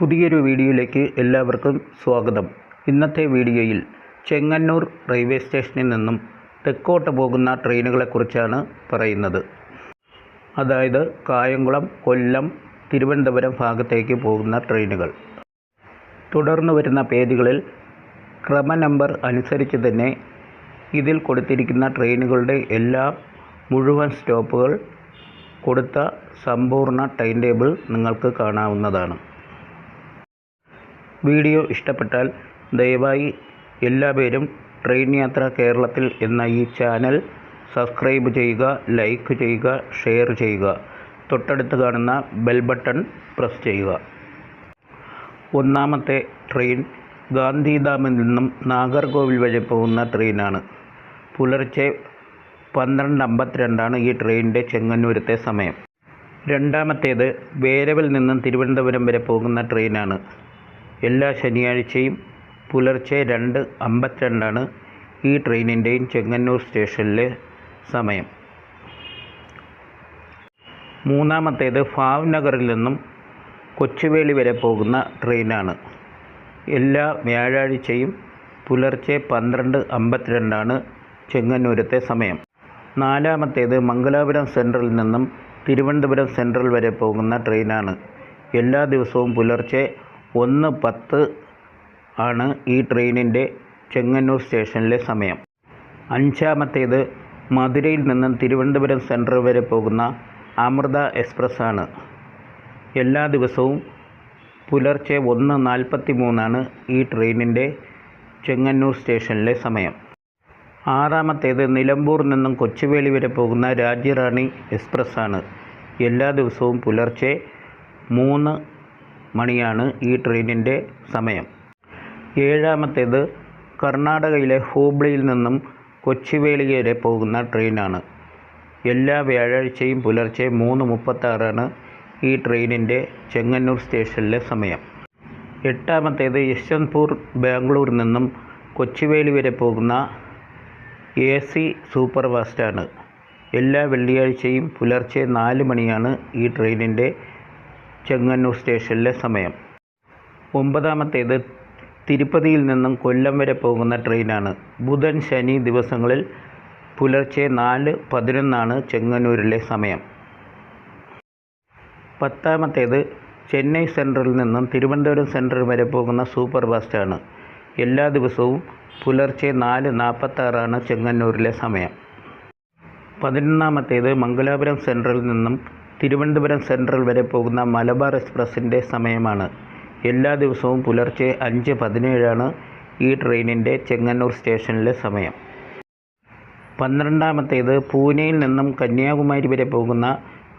പുതിയൊരു വീഡിയോയിലേക്ക് എല്ലാവർക്കും സ്വാഗതം. ഇന്നത്തെ വീഡിയോയിൽ ചെങ്ങന്നൂർ റെയിൽവേ സ്റ്റേഷനിൽ നിന്നും തെക്കോട്ട് പോകുന്ന ട്രെയിനുകളെക്കുറിച്ചാണ് പറയുന്നത്. അതായത് കായംകുളം കൊല്ലം തിരുവനന്തപുരം ഭാഗത്തേക്ക് പോകുന്ന ട്രെയിനുകൾ. തുടർന്ന് വരുന്ന പേജുകളിൽ ക്രമ നമ്പർ അനുസരിച്ച് തന്നെ ഇതിൽ കൊടുത്തിരിക്കുന്ന ട്രെയിനുകളുടെ എല്ലാ മുഴുവൻ സ്റ്റോപ്പുകൾ കൊടുത്ത സമ്പൂർണ ടൈം ടേബിൾ നിങ്ങൾക്ക് കാണാവുന്നതാണ്. വീഡിയോ ഇഷ്ടപ്പെട്ടാൽ ദയവായി എല്ലാ പേരും ട്രെയിൻ യാത്ര കേരളത്തിൽ എന്ന ഈ ചാനൽ സബ്സ്ക്രൈബ് ചെയ്യുക ലൈക്ക് ചെയ്യുക ഷെയർ ചെയ്യുക. തൊട്ടടുത്ത് കാണുന്ന ബെൽ ബട്ടൺ പ്രസ് ചെയ്യുക. ഒന്നാമത്തെ ട്രെയിൻ ഗാന്ധിധാമിൽ നിന്നും നാഗർകോവിൽ വഴി പോകുന്ന ട്രെയിനാണ്. പുലർച്ചെ പന്ത്രണ്ട് അമ്പത്തിരണ്ടാണ് ഈ ട്രെയിനിന്റെ ചെങ്ങന്നൂരത്തെ സമയം. രണ്ടാമത്തേത് വേരവിൽ നിന്നും തിരുവനന്തപുരം വരെ പോകുന്ന ട്രെയിനാണ്. എല്ലാ ശനിയാഴ്ചയും പുലർച്ചെ രണ്ട് അമ്പത്തിരണ്ടാണ് ഈ ട്രെയിനിന്റെയും ചെങ്ങന്നൂർ സ്റ്റേഷനിലെ സമയം. മൂന്നാമത്തേത് ഭാവ്നഗറിൽ നിന്നും കൊച്ചുവേളി വരെ പോകുന്ന ട്രെയിനാണ്. എല്ലാ വ്യാഴാഴ്ചയും പുലർച്ചെ പന്ത്രണ്ട് അമ്പത്തിരണ്ടാണ് ചെങ്ങന്നൂരത്തെ സമയം. നാലാമത്തേത് മംഗലാപുരം സെൻട്രലിൽ നിന്നും തിരുവനന്തപുരം സെൻട്രൽ വരെ പോകുന്ന ട്രെയിനാണ്. എല്ലാ ദിവസവും പുലർച്ചെ ഒന്ന് പത്ത് ആണ് ഈ ട്രെയിനിന്റെ ചെങ്ങന്നൂർ സ്റ്റേഷനിലെ സമയം. അഞ്ചാമത്തേത് മധുരയിൽ നിന്നും തിരുവനന്തപുരം സെൻട്രൽ വരെ പോകുന്ന അമൃത എക്സ്പ്രസ് ആണ് എല്ലാ ദിവസവും പുലർച്ചെ ഒന്ന് നാൽപ്പത്തി മൂന്നാണ് ഈ ട്രെയിനിന്റെ ചെങ്ങന്നൂർ സ്റ്റേഷനിലെ സമയം. ആറാമത്തേത് നിലമ്പൂർ നിന്നും കൊച്ചുവേളി വരെ പോകുന്ന രാജ്യറാണി എക്സ്പ്രസ് ആണ് എല്ലാ ദിവസവും പുലർച്ചെ മൂന്ന് മണിയാണ് ഈ ട്രെയിനിന്റെ സമയം. ഏഴാമത്തേത് കർണാടകയിലെ ഹൂബ്ലിയിൽ നിന്നും കൊച്ചുവേളി വരെ പോകുന്ന ട്രെയിനാണ്. എല്ലാ വ്യാഴാഴ്ചയും പുലർച്ചെ മൂന്ന് മുപ്പത്താറാണ് ഈ ട്രെയിനിന്റെ ചെങ്ങന്നൂർ സ്റ്റേഷനിലെ സമയം. എട്ടാമത്തേത് യശ്വന്ത്പൂർ ബാംഗ്ലൂർ നിന്നും കൊച്ചുവേളി വരെ പോകുന്ന എ സി സൂപ്പർ ഫാസ്റ്റാണ് എല്ലാ വെള്ളിയാഴ്ചയും പുലർച്ചെ നാല് മണിയാണ് ഈ ട്രെയിനിന്റെ ചെങ്ങന്നൂർ സ്റ്റേഷനിലെ സമയം. ഒമ്പതാമത്തേത് തിരുപ്പതിയിൽ നിന്നും കൊല്ലം വരെ പോകുന്ന ട്രെയിനാണ്. ബുധൻ ശനി ദിവസങ്ങളിൽ പുലർച്ചെ നാല് പതിനൊന്നാണ് ചെങ്ങന്നൂരിലെ സമയം. പത്താമത്തേത് ചെന്നൈ സെൻട്രലിൽ നിന്നും തിരുവനന്തപുരം സെൻട്രൽ വരെ പോകുന്ന സൂപ്പർ ഫാസ്റ്റാണ്. എല്ലാ ദിവസവും പുലർച്ചെ നാല് നാൽപ്പത്താറാണ് ചെങ്ങന്നൂരിലെ സമയം. പതിനൊന്നാമത്തേത് മംഗലാപുരം സെൻട്രലിൽ നിന്നും തിരുവനന്തപുരം സെൻട്രൽ വരെ പോകുന്ന മലബാർ എക്സ്പ്രസിന്റെ സമയമാണ്. എല്ലാ ദിവസവും പുലർച്ചെ അഞ്ച് പതിനേഴാണ് ഈ ട്രെയിനിന്റെ ചെങ്ങന്നൂർ സ്റ്റേഷനിലെ സമയം. പന്ത്രണ്ടാമത്തേത് പൂനെയിൽ നിന്നും കന്യാകുമാരി വരെ പോകുന്ന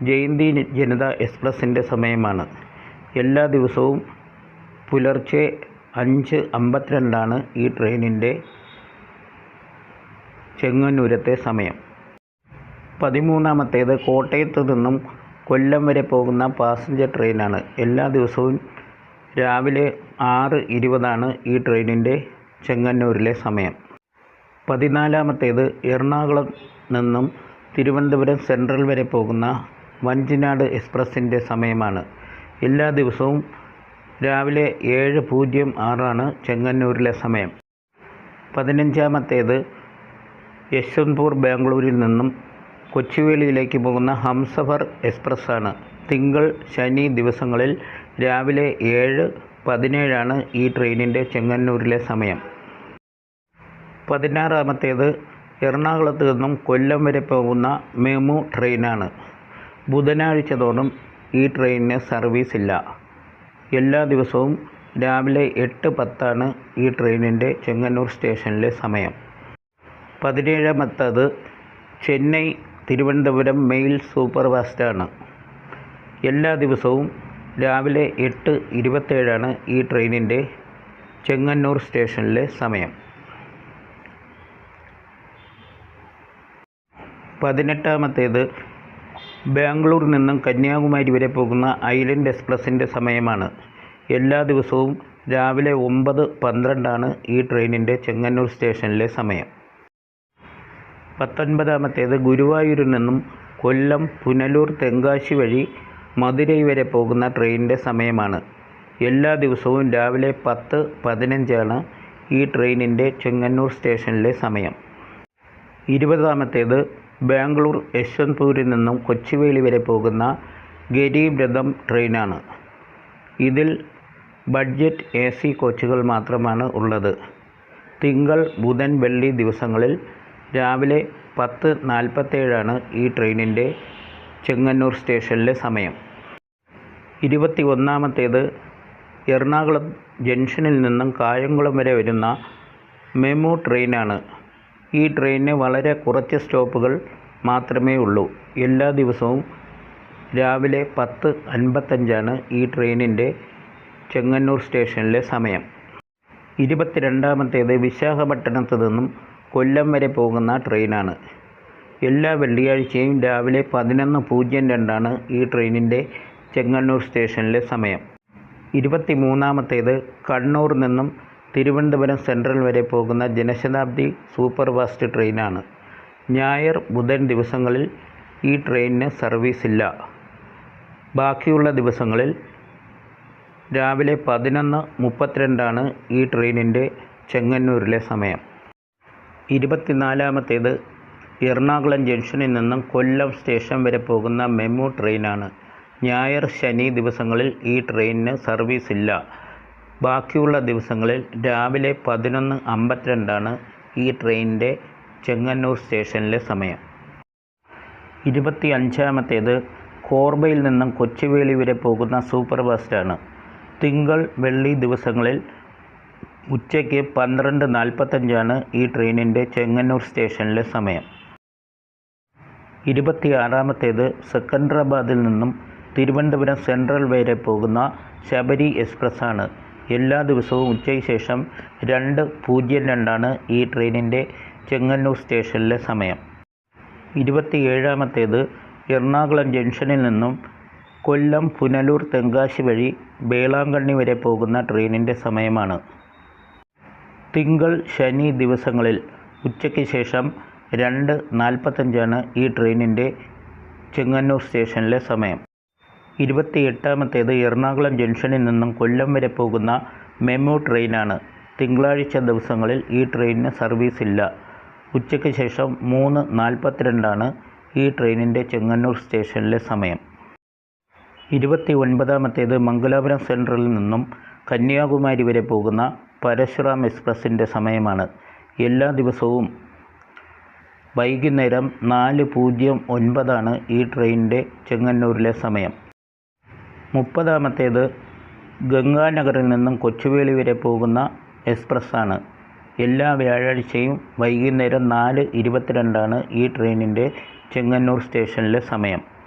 ജയന്തി ജനത എക്സ്പ്രസിന്റെ സമയമാണ്. എല്ലാ ദിവസവും പുലർച്ചെ അഞ്ച് അമ്പത്തിരണ്ടാണ് ഈ ട്രെയിനിന്റെ ചെങ്ങന്നൂരത്തെ സമയം. പതിമൂന്നാമത്തേത് കോട്ടയത്ത് നിന്നും കൊല്ലം വരെ പോകുന്ന പാസഞ്ചർ ട്രെയിനാണ് എല്ലാ ദിവസവും രാവിലെ ആറ് ഇരുപതാണ് ഈ ട്രെയിനിന്റെ ചെങ്ങന്നൂരിലെ സമയം. പതിനാലാമത്തേത് എറണാകുളം നിന്നും തിരുവനന്തപുരം സെൻട്രൽ വരെ പോകുന്ന വഞ്ചിനാട് എക്സ്പ്രസിന്റെ സമയമാണ്. എല്ലാ ദിവസവും രാവിലെ ഏഴ് പൂജ്യം ആറാണ് ചെങ്ങന്നൂരിലെ സമയം. പതിനഞ്ചാമത്തേത് യശ്വന്ത്പൂർ ബാംഗ്ലൂരിൽ നിന്നും കൊച്ചുവേളിയിലേക്ക് പോകുന്ന ഹംസഫർ എക്സ്പ്രസ്സാണ്. തിങ്കൾ ശനി ദിവസങ്ങളിൽ രാവിലെ ഏഴ് പതിനേഴാണ് ഈ ട്രെയിനിന്റെ ചെങ്ങന്നൂരിലെ സമയം. പതിനാറാമത്തേത് എറണാകുളത്ത് നിന്നും കൊല്ലം വരെ പോകുന്ന മെമു ട്രെയിനാണ്. ബുധനാഴ്ച തോറും ഈ ട്രെയിനിന് സർവീസ് ഇല്ല എല്ലാ ദിവസവും രാവിലെ എട്ട് പത്താണ് ഈ ട്രെയിനിന്റെ ചെങ്ങന്നൂർ സ്റ്റേഷനിലെ സമയം. പതിനേഴാമത്തത് ചെന്നൈ തിരുവനന്തപുരം മെയിൽ സൂപ്പർ ഫാസ്റ്റാണ് എല്ലാ ദിവസവും രാവിലെ എട്ട് ഇരുപത്തേഴാണ് ഈ ട്രെയിനിന്റെ ചെങ്ങന്നൂർ സ്റ്റേഷനിലെ സമയം. പതിനെട്ടാമത്തേത് ബാംഗ്ലൂർ നിന്നും കന്യാകുമാരി വരെ പോകുന്ന ഐലൻഡ് എക്സ്പ്രസിന്റെ സമയമാണ്. എല്ലാ ദിവസവും രാവിലെ ഒമ്പത് പന്ത്രണ്ടാണ് ഈ ട്രെയിനിന്റെ ചെങ്ങന്നൂർ സ്റ്റേഷനിലെ സമയം. പത്തൊൻപതാമത്തേത് ഗുരുവായൂരിൽ നിന്നും കൊല്ലം പുനലൂർ തെങ്കാശി വഴി മധുരൈ വരെ പോകുന്ന ട്രെയിനിന്റെ സമയമാണ്. എല്ലാ ദിവസവും രാവിലെ പത്ത് പതിനഞ്ചാണ് ഈ ട്രെയിനിന്റെ ചെങ്ങന്നൂർ സ്റ്റേഷനിലെ സമയം. ഇരുപതാമത്തേത് ബാംഗ്ലൂർ യശ്വന്ത്പൂരിൽ നിന്നും കൊച്ചുവേളി വരെ പോകുന്ന ഗരീബ് രഥം ട്രെയിനാണ്. ഇതിൽ ബഡ്ജറ്റ് എ സി കോച്ചുകൾ മാത്രമാണ് ഉള്ളത്. തിങ്കൾ ബുധൻ വെള്ളി ദിവസങ്ങളിൽ രാവിലെ പത്ത് നാൽപ്പത്തേഴാണ് ഈ ട്രെയിനിന്റെ ചെങ്ങന്നൂർ സ്റ്റേഷനിലെ സമയം. ഇരുപത്തി ഒന്നാമത്തേത് എറണാകുളം ജംഗ്ഷനിൽ നിന്നും കായംകുളം വരെ വരുന്ന മെമു ട്രെയിനാണ്. ഈ ട്രെയിനിന് വളരെ കുറച്ച് സ്റ്റോപ്പുകൾ മാത്രമേ ഉള്ളൂ. എല്ലാ ദിവസവും രാവിലെ പത്ത് അൻപത്തഞ്ചാണ് ഈ ട്രെയിനിന്റെ ചെങ്ങന്നൂർ സ്റ്റേഷനിലെ സമയം. ഇരുപത്തിരണ്ടാമത്തേത് വിശാഖപട്ടണത്ത് നിന്നും കൊല്ലം വരെ പോകുന്ന ട്രെയിനാണ്. എല്ലാ വെള്ളിയാഴ്ചയും രാവിലെ പതിനൊന്ന് പൂജ്യം രണ്ടാണ് ഈ ട്രെയിനിന്റെ ചെങ്ങന്നൂർ സ്റ്റേഷനിലെ സമയം. ഇരുപത്തി മൂന്നാമത്തേത് കണ്ണൂർ നിന്നും തിരുവനന്തപുരം സെൻട്രൽ വരെ പോകുന്ന ജനശതാബ്ദി സൂപ്പർ ഫാസ്റ്റ് ട്രെയിനാണ്. ഞായർ ബുധൻ ദിവസങ്ങളിൽ ഈ ട്രെയിനിന് സർവീസ് ഇല്ല ബാക്കിയുള്ള ദിവസങ്ങളിൽ രാവിലെ പതിനൊന്ന് മുപ്പത്തിരണ്ടാണ് ഈ ട്രെയിനിന്റെ ചെങ്ങന്നൂരിലെ സമയം. ഇരുപത്തിനാലാമത്തേത് എറണാകുളം ജംഗ്ഷനിൽ നിന്നും കൊല്ലം സ്റ്റേഷൻ വരെ പോകുന്ന മെമു ട്രെയിനാണ്. ഞായർ ശനി ദിവസങ്ങളിൽ ഈ ട്രെയിനിന് സർവീസ് ഇല്ല ബാക്കിയുള്ള ദിവസങ്ങളിൽ രാവിലെ പതിനൊന്ന് അമ്പത്തിരണ്ടാണ് ഈ ട്രെയിനിന്റെ ചെങ്ങന്നൂർ സ്റ്റേഷനിലെ സമയം. ഇരുപത്തി അഞ്ചാമത്തേത് കോർബയിൽ നിന്നും കൊച്ചുവേളി വരെ പോകുന്ന സൂപ്പർ ഫാസ്റ്റാണ് തിങ്കൾ വെള്ളി ദിവസങ്ങളിൽ ഉച്ചയ്ക്ക് പന്ത്രണ്ട് നാൽപ്പത്തഞ്ചാണ് ഈ ട്രെയിനിന്റെ ചെങ്ങന്നൂർ സ്റ്റേഷനിലെ സമയം. ഇരുപത്തിയാറാമത്തേത് സെക്കന്ദ്രാബാദിൽ നിന്നും തിരുവനന്തപുരം സെൻട്രൽ വരെ പോകുന്ന ശബരി എക്സ്പ്രസ് ആണ് എല്ലാ ദിവസവും ഉച്ചയ്ക്ക് ശേഷം രണ്ട് പൂജ്യം രണ്ടാണ് ഈ ട്രെയിനിന്റെ ചെങ്ങന്നൂർ സ്റ്റേഷനിലെ സമയം. ഇരുപത്തിയേഴാമത്തേത് എറണാകുളം ജംഗ്ഷനിൽ നിന്നും കൊല്ലം പുനലൂർ തെങ്കാശി വഴി വേളാങ്കണ്ണി വരെ പോകുന്ന ട്രെയിനിന്റെ സമയമാണ്. തിങ്കൾ ശനി ദിവസങ്ങളിൽ ഉച്ചയ്ക്ക് ശേഷം രണ്ട് നാൽപ്പത്തഞ്ചാണ് ഈ ട്രെയിനിന്റെ ചെങ്ങന്നൂർ സ്റ്റേഷനിലെ സമയം. ഇരുപത്തി എട്ടാമത്തേത് എറണാകുളം ജംഗ്ഷനിൽ നിന്നും കൊല്ലം വരെ പോകുന്ന മെമു ട്രെയിനാണ്. തിങ്കളാഴ്ച ദിവസങ്ങളിൽ ഈ ട്രെയിനിന് സർവീസ് ഇല്ല ഉച്ചയ്ക്ക് ശേഷം മൂന്ന് നാൽപ്പത്തിരണ്ടാണ് ഈ ട്രെയിനിന്റെ ചെങ്ങന്നൂർ സ്റ്റേഷനിലെ സമയം. ഇരുപത്തി ഒൻപതാമത്തേത് മംഗലാപുരം സെൻട്രലിൽ നിന്നും കന്യാകുമാരി വരെ പോകുന്ന പരശുറാം എക്സ്പ്രസിന്റെ സമയമാണ്. എല്ലാ ദിവസവും വൈകുന്നേരം നാല് പൂജ്യം ഒൻപതാണ് ഈ ട്രെയിനിന്റെ ചെങ്ങന്നൂരിലെ സമയം. മുപ്പതാമത്തേത് ഗംഗാനഗറിൽ നിന്നും കൊച്ചുവേളി വരെ പോകുന്ന എക്സ്പ്രസ്സാണ്. എല്ലാ വ്യാഴാഴ്ചയും വൈകുന്നേരം നാല് ഇരുപത്തിരണ്ടാണ് ഈ ട്രെയിനിന്റെ ചെങ്ങന്നൂർ സ്റ്റേഷനിലെ സമയം.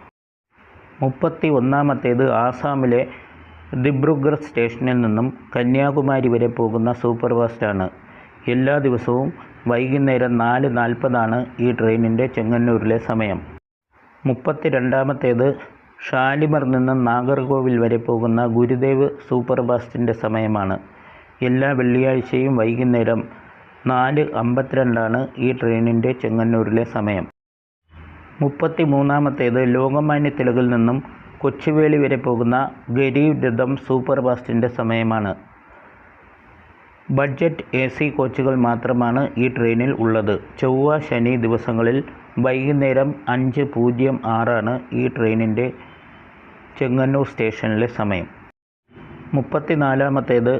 മുപ്പത്തി ഒന്നാമത്തേത് ആസാമിലെ ദിബ്രുഗർ സ്റ്റേഷനിൽ നിന്നും കന്യാകുമാരി വരെ പോകുന്ന സൂപ്പർ ഫാസ്റ്റാണ് എല്ലാ ദിവസവും വൈകുന്നേരം നാല് നാൽപ്പതാണ് ഈ ട്രെയിനിന്റെ ചെങ്ങന്നൂരിലെ സമയം. മുപ്പത്തി രണ്ടാമത്തേത് ഷാലിമർ നിന്ന് നാഗർകോവിൽ വരെ പോകുന്ന ഗുരുദേവ് സൂപ്പർ ഫാസ്റ്റിന്റെ സമയമാണ്. എല്ലാ വെള്ളിയാഴ്ചയും വൈകുന്നേരം നാല് അമ്പത്തിരണ്ടാണ് ഈ ട്രെയിനിന്റെ ചെങ്ങന്നൂരിലെ സമയം. മുപ്പത്തി മൂന്നാമത്തേത് ലോകമാന്യ തിലകിൽ നിന്നും കൊച്ചുവേളി വരെ പോകുന്ന ഗരീബ് രഥം സൂപ്പർ ഫാസ്റ്റിന്റെ സമയമാണ്. ബഡ്ജറ്റ് എ സി കോച്ചുകൾ മാത്രമാണ് ഈ ട്രെയിനിൽ ഉള്ളത്. ചൊവ്വ ശനി ദിവസങ്ങളിൽ വൈകുന്നേരം അഞ്ച് പൂജ്യം ആറാണ് ഈ ട്രെയിനിന്റെ ചെങ്ങന്നൂർ സ്റ്റേഷനിലെ സമയം. മുപ്പത്തിനാലാമത്തേത്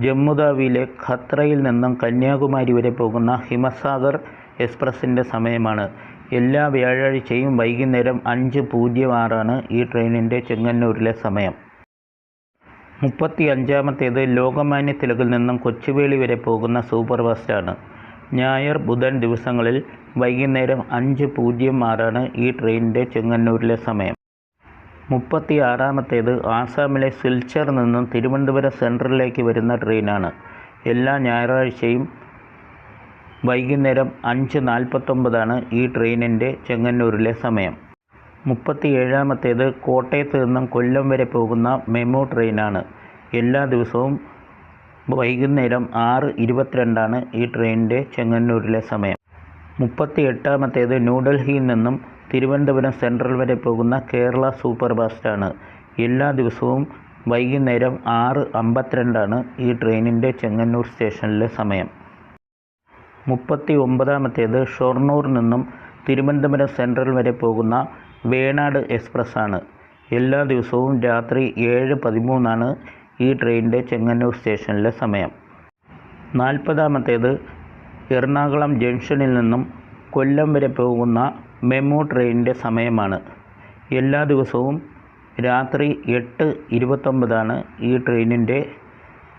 ജമ്മുതാവിയിലെ ഖത്രയിൽ നിന്നും കന്യാകുമാരി വരെ പോകുന്ന ഹിമസാഗർ എക്സ്പ്രസിന്റെ സമയമാണ്. എല്ലാ വ്യാഴാഴ്ചയും വൈകുന്നേരം അഞ്ച് പൂജ്യം ആറാണ് ഈ ട്രെയിനിന്റെ ചെങ്ങന്നൂരിലെ സമയം. മുപ്പത്തി അഞ്ചാമത്തേത് ലോകമാന്യ തിലകിൽ നിന്നും കൊച്ചുവേളി വരെ പോകുന്ന സൂപ്പർ ഫാസ്റ്റാണ് ഞായർ ബുധൻ ദിവസങ്ങളിൽ വൈകുന്നേരം അഞ്ച് പൂജ്യം ആറാണ് ഈ ട്രെയിനിന്റെ ചെങ്ങന്നൂരിലെ സമയം. മുപ്പത്തി ആറാമത്തേത് ആസാമിലെ സിൽച്ചർ നിന്നും തിരുവനന്തപുരം സെൻട്രലിലേക്ക് വരുന്ന ട്രെയിനാണ്. എല്ലാ ഞായറാഴ്ചയും വൈകുന്നേരം അഞ്ച് നാൽപ്പത്തൊമ്പതാണ് ഈ ട്രെയിനിന്റെ ചെങ്ങന്നൂരിലെ സമയം. മുപ്പത്തി ഏഴാമത്തേത് കോട്ടയത്ത് നിന്നും കൊല്ലം വരെ പോകുന്ന മെമു ട്രെയിനാണ്. എല്ലാ ദിവസവും വൈകുന്നേരം ആറ് ഇരുപത്തിരണ്ടാണ് ഈ ട്രെയിനിന്റെ ചെങ്ങന്നൂരിലെ സമയം. മുപ്പത്തി എട്ടാമത്തേത് ന്യൂഡൽഹിയിൽ നിന്നും തിരുവനന്തപുരം സെൻട്രൽ വരെ പോകുന്ന കേരള സൂപ്പർ ഫാസ്റ്റാണ് എല്ലാ ദിവസവും വൈകുന്നേരം ആറ് അമ്പത്തിരണ്ടാണ് ഈ ട്രെയിനിന്റെ ചെങ്ങന്നൂർ സ്റ്റേഷനിലെ സമയം. മുപ്പത്തി ഒമ്പതാമത്തേത് ഷൊർണൂർ നിന്നും തിരുവനന്തപുരം സെൻട്രൽ വരെ പോകുന്ന വേണാട് എക്സ്പ്രസ് ആണ് എല്ലാ ദിവസവും രാത്രി ഏഴ് പതിമൂന്നാണ് ഈ ട്രെയിനിന്റെ ചെങ്ങന്നൂർ സ്റ്റേഷനിലെ സമയം. നാൽപ്പതാമത്തേത് എറണാകുളം ജംഗ്ഷനിൽ നിന്നും കൊല്ലം വരെ പോകുന്ന മെമു ട്രെയിനിന്റെ സമയമാണ്. എല്ലാ ദിവസവും രാത്രി എട്ട് ഇരുപത്തൊമ്പതാണ് ഈ ട്രെയിനിന്റെ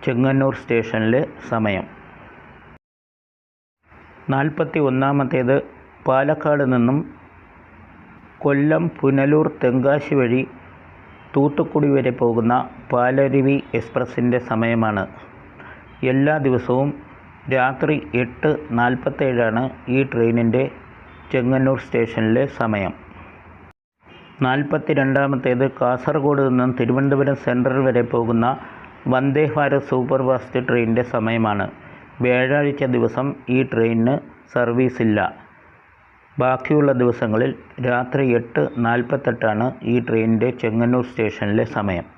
ചെങ്ങന്നൂർ സ്റ്റേഷനിലെ സമയം. നാൽപ്പത്തി ഒന്നാമത്തേത് പാലക്കാട് നിന്നും കൊല്ലം പുനലൂർ തെങ്കാശി വഴി തൂത്തുക്കുടി വരെ പോകുന്ന പാലരുവി എക്സ്പ്രസിന്റെ സമയമാണ്. എല്ലാ ദിവസവും രാത്രി എട്ട് നാൽപ്പത്തേഴാണ് ഈ ട്രെയിനിന്റെ ചെങ്ങന്നൂർ സ്റ്റേഷനിലെ സമയം. നാൽപ്പത്തി രണ്ടാമത്തേത് കാസർഗോഡ് നിന്നും തിരുവനന്തപുരം സെൻട്രൽ വരെ പോകുന്ന വന്ദേ ഭാരത് സൂപ്പർ ഫാസ്റ്റ് ട്രെയിനിന്റെ സമയമാണ്. വ്യാഴാഴ്ച ദിവസം ഈ ട്രെയിനിന് സർവീസില്ല. ബാക്കിയുള്ള ദിവസങ്ങളിൽ രാത്രി എട്ട് നാൽപ്പത്തെട്ടാണ് ഈ ട്രെയിനിന്റെ ചെങ്ങന്നൂർ സ്റ്റേഷനിലെ സമയം.